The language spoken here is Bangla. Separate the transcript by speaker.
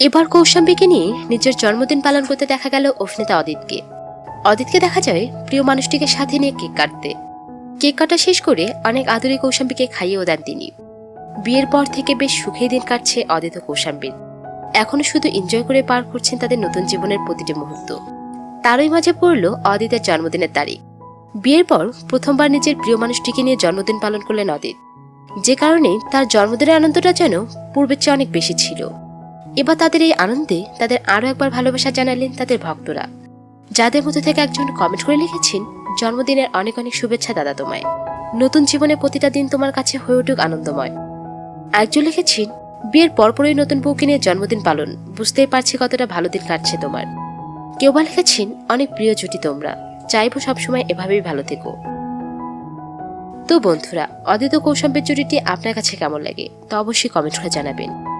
Speaker 1: এবার কৌশাম্বীকে নিয়ে নিজের জন্মদিন পালন করতে দেখা গেল অভিনেতা অদিতকে। অদিতকে দেখা যায় প্রিয় মানুষটিকে সাথে নিয়ে কেক কাটতে। কেক কাটা শেষ করে অনেক আদরে কৌশাম্বীকে খাইয়েও দেন তিনি। বিয়ের পর থেকে বেশ সুখেই দিন কাটছে অদিত কৌশাম্বীর। এখনও শুধু এনজয় করে পার করছেন তাদের নতুন জীবনের প্রতিটি মুহূর্ত। তারই মাঝে পড়ল অদিতের জন্মদিনের তারিখ। বিয়ের পর প্রথমবার নিজের প্রিয় মানুষটিকে নিয়ে জন্মদিন পালন করলেন অদিত। যে কারণে তার জন্মদিনের আনন্দটা যেন পূর্বের চেয়ে অনেক বেশি ছিল। এবার তাদের এই আনন্দে তাদের আরও একবার ভালোবাসা জানালেন তাদের ভক্তরা। যাদের মধ্যে থেকে একজন কমেন্ট করে লিখেছেন, জন্মদিনের অনেক অনেক শুভেচ্ছা দাদা তোমায়। নতুন জীবনে প্রতিটা দিন তোমার কাছে হয়ে উঠুক আনন্দময়। একজন লিখেছেন, বিয়ের পরপরই নতুন বউকে নিয়ে জন্মদিন পালন। বুঝতেই পারছি কতটা ভালো দিন কাটছে তোমার। কেউ বা লিখেছেন, অনেক প্রিয় জুটি তোমরা। চাইব সবসময় এভাবেই ভালো থেকো। তো বন্ধুরা অদিত কৌশম্বের জুটিটি আপনার কাছে কেমন লাগে তা অবশ্যই কমেন্ট করে জানাবেন।